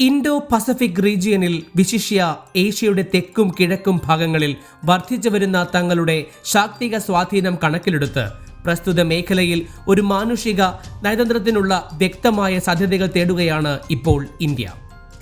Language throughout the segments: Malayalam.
ഇൻഡോ പസഫിക് റീജിയനിൽ വിശിഷ്യ ഏഷ്യയുടെ തെക്കും കിഴക്കും ഭാഗങ്ങളിൽ വർദ്ധിച്ചു വരുന്ന തങ്ങളുടെ ശാക്തിക സ്വാധീനം കണക്കിലെടുത്ത് പ്രസ്തുത മേഖലയിൽ ഒരു മാനുഷിക നയതന്ത്രത്തിനുള്ള വ്യക്തമായ സാധ്യതകൾ തേടുകയാണ് ഇപ്പോൾ ഇന്ത്യ.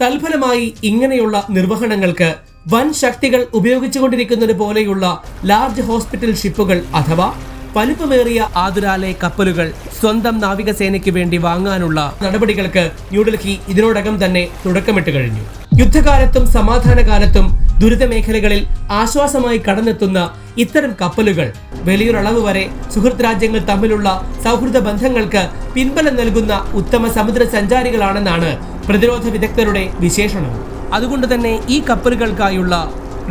തൽഫലമായി ഇങ്ങനെയുള്ള നിർവഹണങ്ങൾക്ക് വൻ ശക്തികൾ ഉപയോഗിച്ചുകൊണ്ടിരിക്കുന്നത് പോലെയുള്ള ലാർജ് ഹോസ്പിറ്റൽ ഷിപ്പുകൾ അഥവാ വലിപ്പമേറിയ ആതുരാലയ കപ്പലുകൾ സ്വന്തം നാവികസേനയ്ക്ക് വേണ്ടി വാങ്ങാനുള്ള നടപടികൾക്ക് ന്യൂഡൽഹി ഇതിനോടകം തന്നെ തുടക്കമിട്ട് കഴിഞ്ഞു. യുദ്ധകാലത്തും സമാധാനകാലത്തും ദുരിത മേഖലകളിൽ ആശ്വാസമായി കടന്നെത്തുന്ന ഇത്തരം കപ്പലുകൾ വലിയൊരളവ് വരെ സുഹൃത്ത് രാജ്യങ്ങൾ തമ്മിലുള്ള സൗഹൃദ ബന്ധങ്ങൾക്ക് പിൻബലം നൽകുന്ന ഉത്തമ സമുദ്ര സഞ്ചാരികളാണെന്നാണ് പ്രതിരോധ വിദഗ്ധരുടെ വിശേഷണം. അതുകൊണ്ട് തന്നെ ഈ കപ്പലുകൾക്കായുള്ള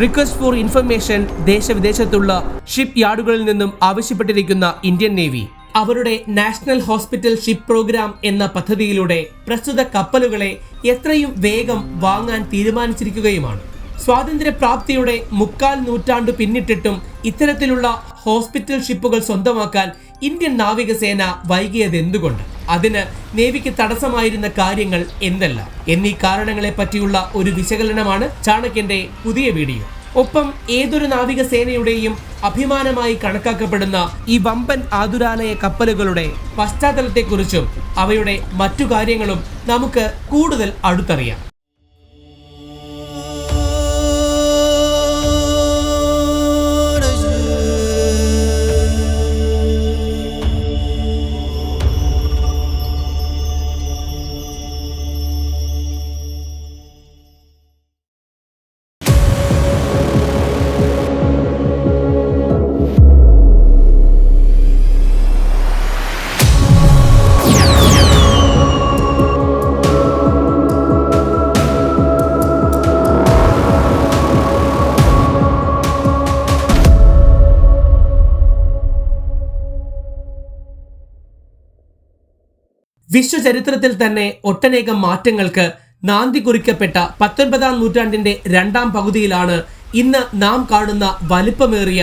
റിക്വസ്റ്റ് ഫോർ ഇൻഫർമേഷൻ ദേശവിദേശത്തുള്ള ഷിപ്പ് യാർഡുകളിൽ നിന്നും ആവശ്യപ്പെട്ടിരിക്കുന്ന ഇന്ത്യൻ നേവി. അവരുടെ നാഷണൽ ഹോസ്പിറ്റൽ ഷിപ്പ് പ്രോഗ്രാം എന്ന പദ്ധതിയിലൂടെ പ്രസ്തുത കപ്പലുകളെ എത്രയും വേഗം വാങ്ങാൻ തീരുമാനിച്ചിരിക്കുകയുമാണ്. സ്വാതന്ത്ര്യപ്രാപ്തിയുടെ മുക്കാൽ നൂറ്റാണ്ട് പിന്നിട്ടിട്ടും ഇത്തരത്തിലുള്ള ഹോസ്പിറ്റൽ ഷിപ്പുകൾ സ്വന്തമാക്കാൻ ഇന്ത്യൻ നാവികസേന വൈകിയത് എന്തുകൊണ്ട് അതിന് നേവിക്ക് തടസ്സമായിരുന്ന കാര്യങ്ങൾ എന്തല്ല? എന്നീ കാരണങ്ങളെ പറ്റിയുള്ള ഒരു വിശകലനമാണ് ചാണക്യന്റെ പുതിയ വീഡിയോ. ഒപ്പം ഏതൊരു നാവികസേനയുടെയും അഭിമാനമായി കണക്കാക്കപ്പെടുന്ന ഈ വമ്പൻ ആതുരാലയ കപ്പലുകളുടെ പശ്ചാത്തലത്തെക്കുറിച്ചും അവയുടെ മറ്റു കാര്യങ്ങളും നമുക്ക് കൂടുതൽ അടുത്തറിയാം. വിശ്വചരിത്രത്തിൽ തന്നെ ഒട്ടനേകം മാറ്റങ്ങൾക്ക് നാന്തി കുറിക്കപ്പെട്ട പത്തൊൻപതാം നൂറ്റാണ്ടിന്റെ രണ്ടാം പകുതിയിലാണ് ഇന്ന് നാം കാണുന്ന വലിപ്പമേറിയ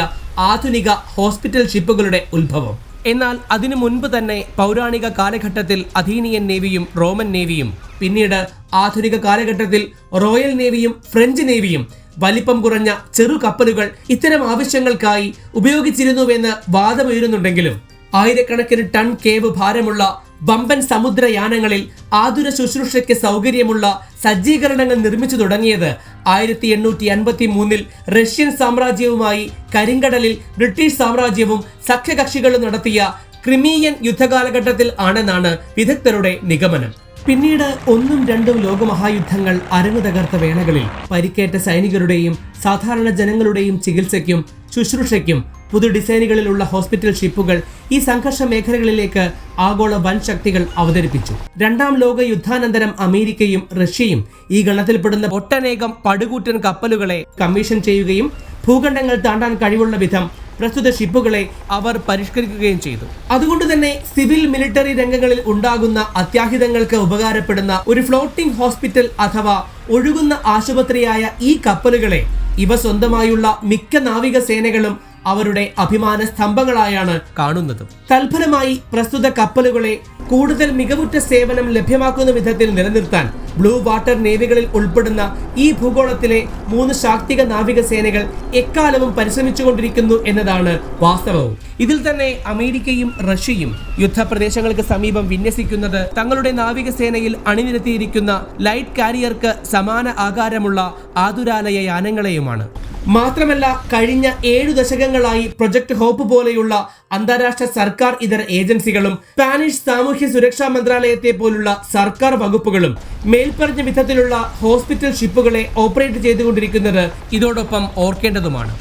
ആധുനിക ഹോസ്പിറ്റൽ ഷിപ്പുകളുടെ ഉത്ഭവം. എന്നാൽ അതിനു മുൻപ് തന്നെ പൗരാണിക കാലഘട്ടത്തിൽ അധീനിയൻ നേവിയും റോമൻ നേവിയും പിന്നീട് ആധുനിക കാലഘട്ടത്തിൽ റോയൽ നേവിയും ഫ്രഞ്ച് നേവിയും വലിപ്പം കുറഞ്ഞ ചെറു കപ്പലുകൾ ഇത്തരം ആവശ്യങ്ങൾക്കായി ഉപയോഗിച്ചിരുന്നുവെന്ന് വാദമുയരുന്നുണ്ടെങ്കിലും ആയിരക്കണക്കിന് ടൺ കേവ് ഭാരമുള്ള വമ്പൻ സമുദ്രയാനങ്ങളിൽ ആതുര ശുശ്രൂഷയ്ക്ക് സൗകര്യമുള്ള സജ്ജീകരണങ്ങൾ നിർമ്മിച്ചു തുടങ്ങിയത്. ആയിരത്തി എണ്ണൂറ്റി അൻപത്തി മൂന്നിൽ റഷ്യൻ സാമ്രാജ്യവുമായി കരിങ്കടലിൽ ബ്രിട്ടീഷ് സാമ്രാജ്യവും സഖ്യകക്ഷികളും നടത്തിയ ക്രിമീയൻ യുദ്ധകാലഘട്ടത്തിൽ ആണെന്നാണ് വിദഗ്ധരുടെ നിഗമനം. പിന്നീട് ഒന്നും രണ്ടും ലോകമഹായുദ്ധങ്ങൾ അരങ്ങു തകർത്ത വേളകളിൽ പരിക്കേറ്റ സൈനികരുടെയും സാധാരണ ജനങ്ങളുടെയും ചികിത്സയ്ക്കും ശുശ്രൂഷയ്ക്കും പുതു ഡിസൈനുകളിലുള്ള ഹോസ്പിറ്റൽ ഷിപ്പുകൾ ഈ സംഘർഷ മേഖലകളിലേക്ക് ആഗോള വൻ ശക്തികൾ അവതരിപ്പിച്ചു. രണ്ടാം ലോക യുദ്ധാനന്തരം അമേരിക്കയും റഷ്യയും ഈ ഗണത്തിൽപ്പെടുന്ന ഒട്ടനേകം പടുകൂറ്റൻ കപ്പലുകളെ കമ്മീഷൻ ചെയ്യുകയും ഭൂഖണ്ഡങ്ങൾ താണ്ടാൻ കഴിവുള്ള വിധം പ്രസ്തുത ഷിപ്പുകളെ അവർ പരിഷ്കരിക്കുകയും ചെയ്തു. അതുകൊണ്ട് തന്നെ സിവിൽ മിലിറ്ററി രംഗങ്ങളിൽ ഉണ്ടാകുന്ന അത്യാഹിതങ്ങൾക്ക് ഉപകാരപ്പെടുന്ന ഒരു ഫ്ലോട്ടിംഗ് ഹോസ്പിറ്റൽ അഥവാ ഒഴുകുന്ന ആശുപത്രിയായ ഈ കപ്പലുകളെ ഇവ സ്വന്തമായുള്ള മിക്ക നാവിക സേനകളും അവരുടെ അഭിമാന സ്തംഭങ്ങളായാണ് കാണുന്നത്. തൽഫലമായി പ്രസ്തുത കപ്പലുകളെ കൂടുതൽ മികവുറ്റ സേവനം ലഭ്യമാക്കുന്ന വിധത്തിൽ നിലനിർത്താൻ ബ്ലൂ വാട്ടർ നേവികളിൽ ഉൾപ്പെടുന്ന ഈ ഭൂഗോളത്തിലെ മൂന്ന് ശാക്തിക നാവിക സേനകൾ എക്കാലവും പരിശ്രമിച്ചുകൊണ്ടിരിക്കുന്നു എന്നതാണ് വാസ്തവവും ഇതിൽ തന്നെ അമേരിക്കയും റഷ്യയും യുദ്ധപ്രദേശങ്ങൾക്ക് സമീപം വിന്യസിക്കുന്നത് തങ്ങളുടെ നാവികസേനയിൽ അണിനിരത്തിയിരിക്കുന്ന ലൈറ്റ് കാരിയർക്ക് സമാന ആകാരമുള്ള ആതുരാലയ യാനങ്ങളെയുമാണ്. മാത്രമല്ല കഴിഞ്ഞ ഏഴു ദശകങ്ങളായി പ്രൊജക്ട് ഹോപ്പ് പോലെയുള്ള അന്താരാഷ്ട്ര സർക്കാർ ഇതര ഏജൻസികളും സ്പാനിഷ് സാമൂഹ്യ സുരക്ഷാ മന്ത്രാലയത്തെ പോലുള്ള സർക്കാർ വകുപ്പുകളും മേൽപ്പറഞ്ഞ വിധത്തിലുള്ള ഹോസ്പിറ്റൽ ഷിപ്പുകളെ ഓപ്പറേറ്റ് ചെയ്തുകൊണ്ടിരിക്കുന്നത് ഇതോടൊപ്പം ഓർക്കേണ്ടതുമാണ്.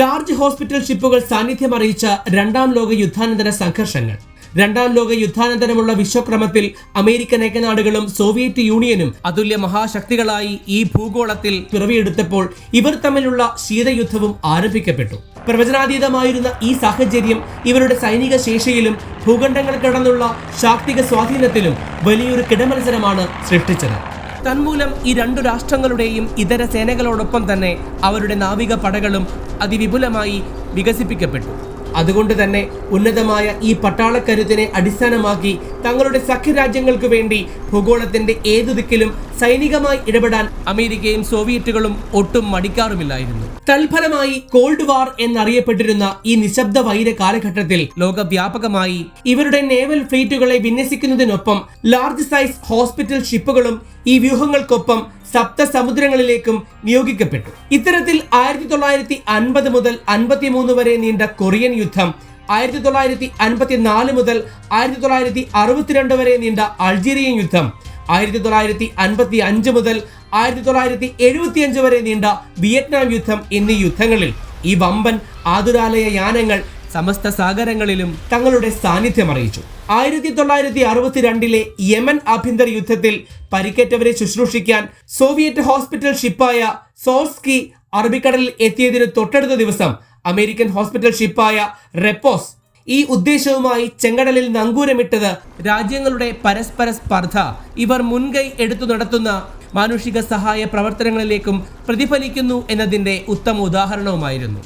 ലാർജ് ഹോസ്പിറ്റൽ ഷിപ്പുകൾ സാന്നിധ്യം അറിയിച്ച രണ്ടാം ലോക യുദ്ധാനന്തര സംഘർഷങ്ങൾ. രണ്ടാം ലോക യുദ്ധാനന്തരമുള്ള വിശ്വക്രമത്തിൽ അമേരിക്കൻ ഐക്യനാടുകളും സോവിയറ്റ് യൂണിയനും അതുല്യ മഹാശക്തികളായി ഈ ഭൂഗോളത്തിൽ പിറവിയെടുത്തപ്പോൾ ഇവർ തമ്മിലുള്ള ശീതയുദ്ധവും ആരംഭിക്കപ്പെട്ടു. പ്രവചനാതീതമായിരുന്ന ഈ സാഹചര്യം ഇവരുടെ സൈനിക ശേഷിയിലും ഭൂഖണ്ഡങ്ങൾ കടന്നുള്ള ശാക്തിക സ്വാധീനത്തിലും വലിയൊരു കിടമത്സരമാണ് സൃഷ്ടിച്ചത്. തന്മൂലം ഈ രണ്ടു രാഷ്ട്രങ്ങളുടെയും ഇതര സേനകളോടൊപ്പം തന്നെ അവരുടെ നാവിക പടകളും അതിവിപുലമായി വികസിപ്പിക്കപ്പെട്ടു. അതുകൊണ്ട് തന്നെ ഉന്നതമായ ഈ പട്ടാളക്കരുത്തിനെ അടിസ്ഥാനമാക്കി തങ്ങളുടെ സഖ്യരാജ്യങ്ങൾക്ക് വേണ്ടി ഭൂഗോളത്തിന്റെ ഏതു ദിക്കിലും സൈനികമായി ഇടപെടാൻ അമേരിക്കയും സോവിയറ്റുകളും ഒട്ടും മടിക്കാറുമില്ലായിരുന്നു. തൽഫലമായി കോൾഡ് വാർ എന്നറിയപ്പെട്ടിരുന്ന ഈ നിശബ്ദ വൈര കാലഘട്ടത്തിൽ ലോകവ്യാപകമായി ഇവരുടെ നേവൽ ഫ്ലീറ്റുകളെ വിന്യസിക്കുന്നതിനൊപ്പം ലാർജ് സൈസ് ഹോസ്പിറ്റൽ ഷിപ്പുകളും ഈ വ്യൂഹങ്ങൾക്കൊപ്പം സപ്ത സമുദ്രങ്ങളിലേക്കും നിയോഗിക്കപ്പെട്ടു. ഇത്തരത്തിൽ ആയിരത്തി തൊള്ളായിരത്തി അൻപത് മുതൽ അൻപത്തിമൂന്ന് വരെ നീണ്ട കൊറിയൻ യുദ്ധം ആയിരത്തി തൊള്ളായിരത്തി അൻപത്തിനാല് മുതൽ ആയിരത്തി തൊള്ളായിരത്തി അറുപത്തിരണ്ട് വരെ നീണ്ട അൾജീരിയൻ യുദ്ധം ആയിരത്തി തൊള്ളായിരത്തി അൻപത്തി അഞ്ച് മുതൽ ആയിരത്തി തൊള്ളായിരത്തി എഴുപത്തി അഞ്ച് വരെ നീണ്ട വിയറ്റ്നാം യുദ്ധം എന്നീ യുദ്ധങ്ങളിൽ ഈ വമ്പൻ ആതുരാലയ യാനങ്ങൾ സമസ്ത സാഗരങ്ങളിലും തങ്ങളുടെ സാന്നിധ്യം അറിയിച്ചു. ആയിരത്തി തൊള്ളായിരത്തി അറുപത്തിരണ്ടിലെ യമൻ ആഭ്യന്തര യുദ്ധത്തിൽ പരിക്കേറ്റവരെ ശുശ്രൂഷിക്കാൻ സോവിയറ്റ് ഹോസ്പിറ്റൽ ഷിപ്പായ സോർസ്കി അറബിക്കടലിൽ എത്തിയതിന് തൊട്ടടുത്ത ദിവസം അമേരിക്കൻ ഹോസ്പിറ്റൽ ഷിപ്പായ റെപ്പോസ് ഈ ഉദ്ദേശവുമായി ചെങ്കടലിൽ നങ്കൂരമിട്ടത് രാജ്യങ്ങളുടെ പരസ്പര സ്പർദ്ധ ഇവർ മുൻകൈ എടുത്തു നടത്തുന്ന മാനുഷിക സഹായ പ്രവർത്തനങ്ങളിലേക്കും പ്രതിഫലിക്കുന്നു എന്നതിന്റെ ഉത്തമ ഉദാഹരണവുമായിരുന്നു.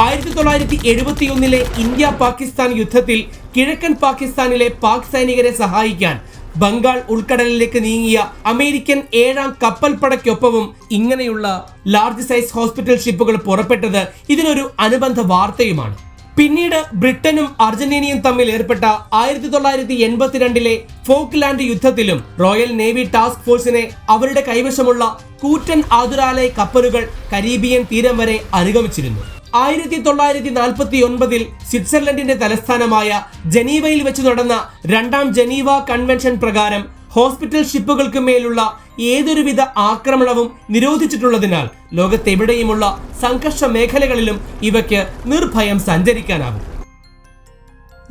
ആയിരത്തി തൊള്ളായിരത്തി എഴുപത്തിയൊന്നിലെ ഇന്ത്യ പാകിസ്ഥാൻ യുദ്ധത്തിൽ കിഴക്കൻ പാകിസ്ഥാനിലെ പാക് സൈനികരെ സഹായിക്കാൻ ബംഗാൾ ഉൾക്കടലിലേക്ക് നീങ്ങിയ അമേരിക്കൻ ഏഴാം കപ്പൽപ്പടയ്ക്കൊപ്പവും ഇങ്ങനെയുള്ള ലാർജ് സൈസ് ഹോസ്പിറ്റൽ ഷിപ്പുകൾ പുറപ്പെട്ടത് ഇതിനൊരു അനുബന്ധ വാർത്തയുമാണ്. പിന്നീട് ബ്രിട്ടനും അർജന്റീനയും തമ്മിൽ ഏർപ്പെട്ട ആയിരത്തി തൊള്ളായിരത്തി എൺപത്തിരണ്ടിലെ ഫോക്ലാൻഡ് യുദ്ധത്തിലും റോയൽ നേവി ടാസ്ക് ഫോഴ്സിനെ അവരുടെ കൈവശമുള്ള കൂറ്റൻ ആതുരാലയ കപ്പലുകൾ കരീബിയൻ തീരം വരെ അനുഗമിച്ചിരുന്നു. ആയിരത്തി തൊള്ളായിരത്തി നാൽപ്പത്തി ഒൻപതിൽ സ്വിറ്റ്സർലൻഡിന്റെ തലസ്ഥാനമായ ജനീവയിൽ വെച്ച് നടന്ന രണ്ടാം ജനീവ കൺവെൻഷൻ പ്രകാരം ഹോസ്പിറ്റൽ ഷിപ്പുകൾക്ക് മേലുള്ള ഏതൊരുവിധ ആക്രമണവും നിരോധിച്ചിട്ടുള്ളതിനാൽ ലോകത്തെവിടെയുമുള്ള സംഘർഷ മേഖലകളിലും ഇവയ്ക്ക് നിർഭയം സഞ്ചരിക്കാനാകും.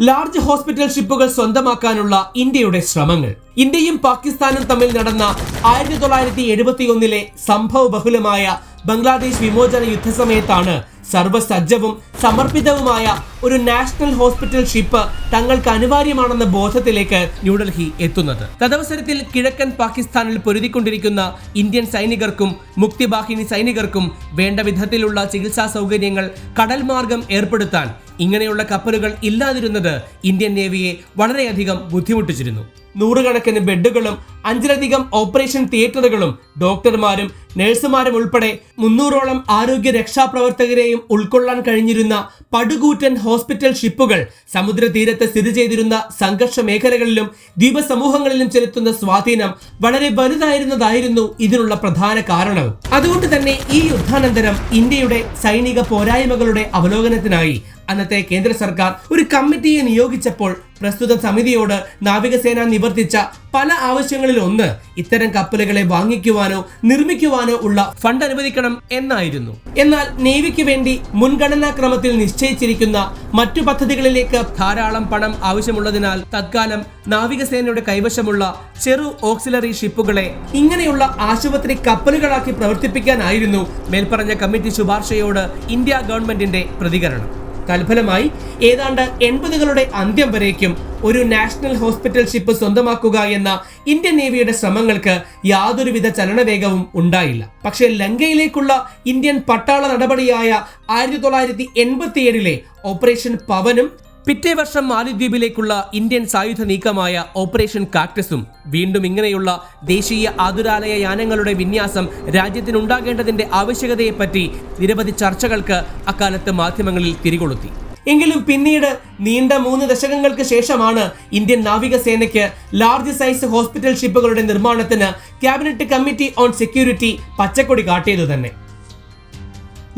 ലാർജ് ഹോസ്പിറ്റൽ ഷിപ്പുകൾ സ്വന്തമാക്കാനുള്ള ഇന്ത്യയുടെ ശ്രമങ്ങൾ. ഇന്ത്യയും പാകിസ്ഥാനും തമ്മിൽ നടന്ന ആയിരത്തി തൊള്ളായിരത്തി എഴുപത്തി ഒന്നിലെ സംഭവ ബഹുലമായ ബംഗ്ലാദേശ് വിമോചന യുദ്ധസമയത്താണ് സർവസജ്ജവും സമർപ്പിതവുമായ ഒരു നാഷണൽ ഹോസ്പിറ്റൽ ഷിപ്പ് തങ്ങൾക്ക് അനിവാര്യമാണെന്ന ബോധത്തിലേക്ക് ന്യൂഡൽഹി എത്തുന്നത്. തദവസരത്തിൽ കിഴക്കൻ പാകിസ്ഥാനിൽ പൊരുതിക്കൊണ്ടിരിക്കുന്ന ഇന്ത്യൻ സൈനികർക്കും മുക്തിബാഹിനി സൈനികർക്കും വേണ്ട വിധത്തിലുള്ള ചികിത്സാ സൗകര്യങ്ങൾ കടൽ മാർഗം ഏർപ്പെടുത്താൻ ഇങ്ങനെയുള്ള കപ്പലുകൾ ഇല്ലാതിരുന്നത് ഇന്ത്യൻ നേവിയെ വളരെയധികം ബുദ്ധിമുട്ടിച്ചിരുന്നു. നൂറുകണക്കിന് ബെഡുകളും അഞ്ചിലധികം ഓപ്പറേഷൻ തിയേറ്ററുകളും ഡോക്ടർമാരും നഴ്സുമാരും ഉൾപ്പെടെ മുന്നൂറോളം ആരോഗ്യ രക്ഷാപ്രവർത്തകരെയും ഉൾക്കൊള്ളാൻ കഴിഞ്ഞിരുന്ന പടുകൂറ്റൻ ഹോസ്പിറ്റൽ ഷിപ്പുകൾ സമുദ്രതീരത്ത് സ്ഥിതി ചെയ്തിരുന്ന സംഘർഷ മേഖലകളിലും ദ്വീപസമൂഹങ്ങളിലും ചെലുത്തുന്ന സ്വാധീനം വളരെ വലുതായിരുന്നതായിരുന്നു ഇതിനുള്ള പ്രധാന കാരണം. അതുകൊണ്ട് തന്നെ ഈ യുദ്ധാനന്തരം ഇന്ത്യയുടെ സൈനിക പോരായ്മകളുടെ അവലോകനത്തിനായി അന്നത്തെ കേന്ദ്ര സർക്കാർ ഒരു കമ്മിറ്റിയെ നിയോഗിച്ചപ്പോൾ പ്രസ്തുത സമിതിയോട് നാവികസേന നിവർത്തിച്ച പല ആവശ്യങ്ങളിൽ ഒന്ന് ഇത്തരം കപ്പലുകളെ വാങ്ങിക്കുവാനോ നിർമ്മിക്കുവാനോ ഉള്ള ഫണ്ട് അനുവദിക്കണം എന്നായിരുന്നു. എന്നാൽ നേവിക്ക് വേണ്ടി മുൻഗണനാ ക്രമത്തിൽ നിശ്ചയിച്ചിരിക്കുന്ന മറ്റു പദ്ധതികളിലേക്ക് ധാരാളം പണം ആവശ്യമുള്ളതിനാൽ തത്കാലം നാവികസേനയുടെ കൈവശമുള്ള ചെറു ഓക്സിലറി ഷിപ്പുകളെ ഇങ്ങനെയുള്ള ആശുപത്രി കപ്പലുകളാക്കി പ്രവർത്തിപ്പിക്കാനായിരുന്നു മേൽപ്പറഞ്ഞ കമ്മിറ്റി ശുപാർശയോട് ഇന്ത്യ ഗവൺമെന്റിന്റെ പ്രതികരണം. തൽഫലമായി ഏതാണ്ട് എൺപതുകളുടെ അന്ത്യം വരേക്കും ഒരു നാഷണൽ ഹോസ്പിറ്റൽ ഷിപ്പ് സ്വന്തമാക്കുക എന്ന ഇന്ത്യൻ നേവിയുടെ ശ്രമങ്ങൾക്ക് യാതൊരുവിധ ചലനവേഗവും ഉണ്ടായില്ല. പക്ഷേ ലങ്കയിലേക്കുള്ള ഇന്ത്യൻ പട്ടാള നടപടിയായ ആയിരത്തി തൊള്ളായിരത്തി എൺപത്തിയേഴിലെ ഓപ്പറേഷൻ പവനും പിറ്റേ വർഷം മാലിദ്വീപിലേക്കുള്ള ഇന്ത്യൻ സായുധ നീക്കമായ ഓപ്പറേഷൻ കാക്ടസും വീണ്ടും ഇങ്ങനെയുള്ള ദേശീയ ആതുരാലയ യാനങ്ങളുടെ വിന്യാസം രാജ്യത്തിനുണ്ടാകേണ്ടതിന്റെ ആവശ്യകതയെപ്പറ്റി നിരവധി ചർച്ചകൾക്ക് അക്കാലത്ത് മാധ്യമങ്ങളിൽ തിരികൊളുത്തി. എങ്കിലും പിന്നീട് നീണ്ട മൂന്ന് ദശകങ്ങൾക്ക് ശേഷമാണ് ഇന്ത്യൻ നാവികസേനയ്ക്ക് ലാർജ് സൈസ് ഹോസ്പിറ്റൽ ഷിപ്പുകളുടെ നിർമ്മാണത്തിന് ക്യാബിനറ്റ് കമ്മിറ്റി ഓൺ സെക്യൂരിറ്റി പച്ചക്കൊടി കാട്ടിയത് തന്നെ.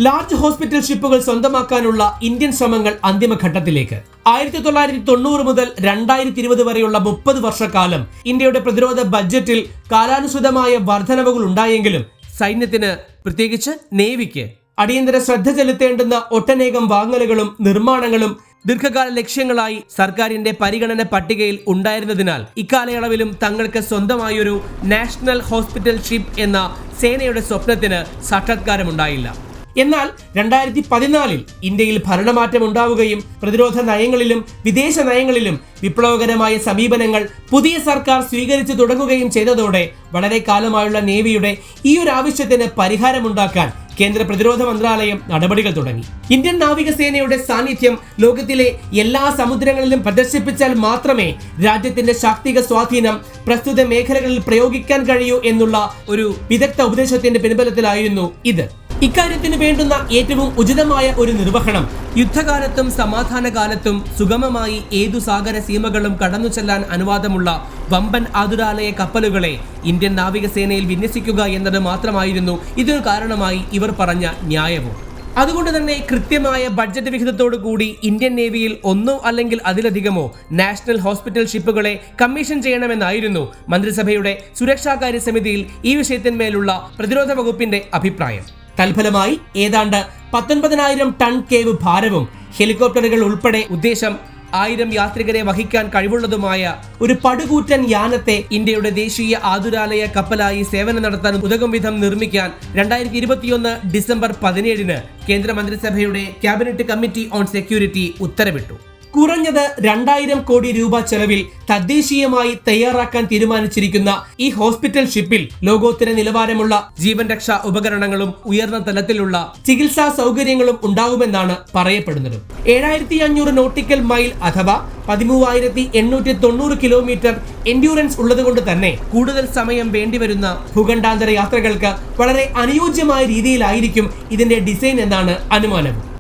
ലാർജ് ഹോസ്പിറ്റൽ ഷിപ്പുകൾ സ്വന്തമാക്കാനുള്ള ഇന്ത്യൻ ശ്രമങ്ങൾ അന്തിമഘട്ടത്തിലേക്ക്. ആയിരത്തി തൊള്ളായിരത്തി തൊണ്ണൂറ് മുതൽ രണ്ടായിരത്തി ഇരുപത് വരെയുള്ള മുപ്പത് വർഷക്കാലം ഇന്ത്യയുടെ പ്രതിരോധ ബഡ്ജറ്റിൽ കാലാനുസൃതമായ വർധനവുകൾ ഉണ്ടായെങ്കിലും സൈന്യത്തിന് പ്രത്യേകിച്ച് നേവിക്ക് അടിയന്തര ശ്രദ്ധ ചെലുത്തേണ്ടുന്ന ഒട്ടനേകം വാങ്ങലുകളും നിർമ്മാണങ്ങളും ദീർഘകാല ലക്ഷ്യങ്ങളായി സർക്കാരിന്റെ പരിഗണന പട്ടികയിൽ ഉണ്ടായിരുന്നതിനാൽ ഇക്കാലയളവിലും തങ്ങൾക്ക് സ്വന്തമായൊരു നാഷണൽ ഹോസ്പിറ്റൽ ഷിപ്പ് എന്ന സേനയുടെ സ്വപ്നത്തിന് സാക്ഷാത്കാരമുണ്ടായില്ല. എന്നാൽ രണ്ടായിരത്തി പതിനാലിൽ ഇന്ത്യയിൽ ഭരണമാറ്റം ഉണ്ടാവുകയും പ്രതിരോധ നയങ്ങളിലും വിദേശ നയങ്ങളിലും വിപ്ലവകരമായ സമീപനങ്ങൾ പുതിയ സർക്കാർ സ്വീകരിച്ചു തുടങ്ങുകയും ചെയ്തതോടെ വളരെ കാലമായുള്ള നേവിയുടെ ഈ ഒരു ആവശ്യത്തിന് പരിഹാരമുണ്ടാക്കാൻ കേന്ദ്ര പ്രതിരോധ മന്ത്രാലയം നടപടികൾ തുടങ്ങി. ഇന്ത്യൻ നാവികസേനയുടെ സാന്നിധ്യം ലോകത്തിലെ എല്ലാ സമുദ്രങ്ങളിലും പ്രദർശിപ്പിച്ചാൽ മാത്രമേ രാജ്യത്തിന്റെ ശാക്തിക സ്വാധീനം പ്രസ്തുത മേഖലകളിൽ പ്രയോഗിക്കാൻ കഴിയൂ എന്നുള്ള ഒരു വിദഗ്ധ ഉപദേശത്തിന്റെ പിൻബലത്തിലായിരുന്നു ഇത്. ഇക്കാര്യത്തിന് വേണ്ടുന്ന ഏറ്റവും ഉചിതമായ ഒരു നിർവഹണം. യുദ്ധകാലത്തും സമാധാന കാലത്തും സുഗമമായി ഏതു സാഗര സീമകളും കടന്നു ചെല്ലാൻ അനുവാദമുള്ള വമ്പൻ ആതുരാലയ കപ്പലുകളെ ഇന്ത്യൻ നാവികസേനയിൽ വിന്യസിക്കുക എന്നത് മാത്രമായിരുന്നു ഇതിനു കാരണമായി ഇവർ പറഞ്ഞ ന്യായവും. അതുകൊണ്ട് തന്നെ കൃത്യമായ ബഡ്ജറ്റ് വിഹിതത്തോടു കൂടി ഇന്ത്യൻ നേവിയിൽ ഒന്നോ അല്ലെങ്കിൽ അതിലധികമോ നാഷണൽ ഹോസ്പിറ്റൽ ഷിപ്പുകളെ കമ്മീഷൻ ചെയ്യണമെന്നായിരുന്നു മന്ത്രിസഭയുടെ സുരക്ഷാകാര്യ സമിതിയിൽ ഈ വിഷയത്തിന്മേലുള്ള പ്രതിരോധ വകുപ്പിന്റെ അഭിപ്രായം. തൽഫലമായി ഏതാണ്ട് പത്തൊൻപതിനായിരം ടൺ കേവ് ഭാരവും ഹെലികോപ്റ്ററുകൾ ഉൾപ്പെടെ ഉദ്ദേശം ആയിരം യാത്രികരെ വഹിക്കാൻ കഴിവുള്ളതുമായ ഒരു പടുകൂറ്റൻ യാനത്തെ ഇന്ത്യയുടെ ദേശീയ ആതുരാലയ കപ്പലായി സേവനം നടത്താൻ ഉതകും വിധം നിർമ്മിക്കാൻ രണ്ടായിരത്തി ഇരുപത്തിയൊന്ന് ഡിസംബർ പതിനേഴിന് കേന്ദ്ര മന്ത്രിസഭയുടെ ക്യാബിനറ്റ് കമ്മിറ്റി ഓൺ സെക്യൂരിറ്റി ഉത്തരവിട്ടു. കുറഞ്ഞത് രണ്ടായിരം കോടി രൂപ ചെലവിൽ തദ്ദേശീയമായി തയ്യാറാക്കാൻ തീരുമാനിച്ചിരിക്കുന്ന ഈ ഹോസ്പിറ്റൽ ഷിപ്പിൽ ലോകോത്തര നിലവാരമുള്ള ജീവൻ രക്ഷാ ഉപകരണങ്ങളും ഉയർന്ന തലത്തിലുള്ള ചികിത്സാ സൗകര്യങ്ങളും ഉണ്ടാകുമെന്നാണ് പറയപ്പെടുന്നത്. ഏഴായിരത്തി അഞ്ഞൂറ് നോട്ടിക്കൽ മൈൽ അഥവാ പതിമൂവായിരത്തി എണ്ണൂറ്റി തൊണ്ണൂറ് കിലോമീറ്റർ എൻഡ്യൂറൻസ് ഉള്ളതുകൊണ്ട് തന്നെ കൂടുതൽ സമയം വേണ്ടിവരുന്ന ഭൂഖണ്ഡാന്തര യാത്രകൾക്ക് വളരെ അനുയോജ്യമായ രീതിയിലായിരിക്കും ഇതിന്റെ ഡിസൈൻ എന്നാണ് അനുമാനം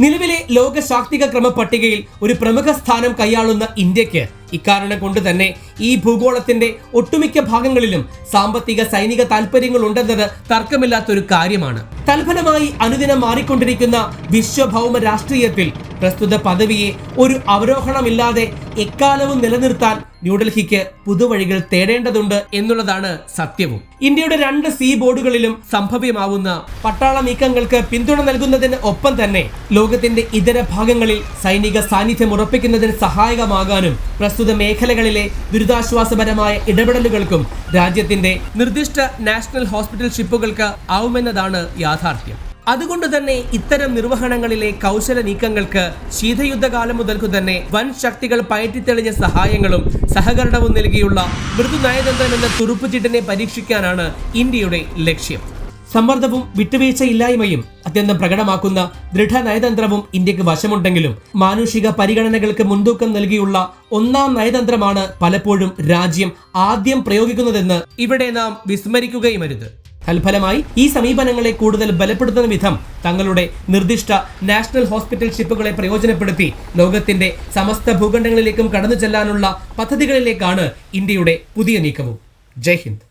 നിലവിലെ ലോക ശാക്തിക ക്രമ പട്ടികയിൽ ഒരു പ്രമുഖ സ്ഥാനം കൈയാളുന്ന ഇന്ത്യയ്ക്ക് ഇക്കാരണം കൊണ്ട് തന്നെ ഈ ഭൂഗോളത്തിന്റെ ഒട്ടുമിക്ക ഭാഗങ്ങളിലും സാമ്പത്തിക സൈനിക താല്പര്യങ്ങൾ ഉണ്ടെന്നത് തർക്കമില്ലാത്തൊരു കാര്യമാണ്. തൽഫലമായി അനുദിനം മാറിക്കൊണ്ടിരിക്കുന്ന വിശ്വഭൗമ രാഷ്ട്രീയത്തിൽ പ്രസ്തുത പദവിയെ ഒരു അവരോഹണമില്ലാതെ എക്കാലവും നിലനിർത്താൻ ന്യൂഡൽഹിക്ക് പുതുവഴികൾ തേടേണ്ടതുണ്ട് എന്നുള്ളതാണ് സത്യവും. ഇന്ത്യയുടെ രണ്ട് സീ ബോർഡുകളിലും സംഭവ്യമാവുന്ന പട്ടാള നീക്കങ്ങൾക്ക് പിന്തുണ നൽകുന്നതിന് ഒപ്പം തന്നെ ലോകത്തിന്റെ ഇതര ഭാഗങ്ങളിൽ സൈനിക സാന്നിധ്യം ഉറപ്പിക്കുന്നതിന് സഹായകമാകാനും പ്രസ്തുത മേഖലകളിലെ ദുരിതാശ്വാസപരമായ ഇടപെടലുകൾക്കും രാജ്യത്തിന്റെ നിർദ്ദിഷ്ട നാഷണൽ ഹോസ്പിറ്റൽ ഷിപ്പുകൾക്ക് ആവുമെന്നതാണ് യാഥാർത്ഥ്യം. അതുകൊണ്ട് തന്നെ ഇത്തരം നിർവഹണങ്ങളിലെ കൗശല നീക്കങ്ങൾക്ക് ശീതയുദ്ധകാലം മുതൽക്കു തന്നെ വൻ ശക്തികൾ പയറ്റിത്തെളിഞ്ഞ സഹായങ്ങളും സഹകരണവും നൽകിയുള്ള മൃദു നയതന്ത്രം എന്ന തുറുപ്പുചീട്ടിനെ പരീക്ഷിക്കാനാണ് ഇന്ത്യയുടെ ലക്ഷ്യം. സമ്മർദ്ദവും വിട്ടുവീഴ്ചയില്ലായ്മയും അത്യന്തം പ്രകടമാക്കുന്ന ദൃഢ നയതന്ത്രവും ഇന്ത്യയ്ക്ക് വശമുണ്ടെങ്കിലും മാനുഷിക പരിഗണനകൾക്ക് മുൻതൂക്കം നൽകിയുള്ള ഒന്നാം നയതന്ത്രമാണ് പലപ്പോഴും രാജ്യം ആദ്യം പ്രയോഗിക്കുന്നതെന്ന് ഇവിടെ നാം വിസ്മരിക്കുകയുമരുത്. തൽഫലമായി ഈ സമീപനങ്ങളെ കൂടുതൽ ബലപ്പെടുത്തുന്ന വിധം തങ്ങളുടെ നിർദ്ദിഷ്ട നാഷണൽ ഹോസ്പിറ്റൽ ഷിപ്പുകളെ പ്രയോജനപ്പെടുത്തി ലോകത്തിന്റെ സമസ്ത ഭൂഖണ്ഡങ്ങളിലേക്കും കടന്നു ചെല്ലാനുള്ള പദ്ധതികളിലേക്കാണ് ഇന്ത്യയുടെ പുതിയ നീക്കവും. ജയ് ഹിന്ദ്.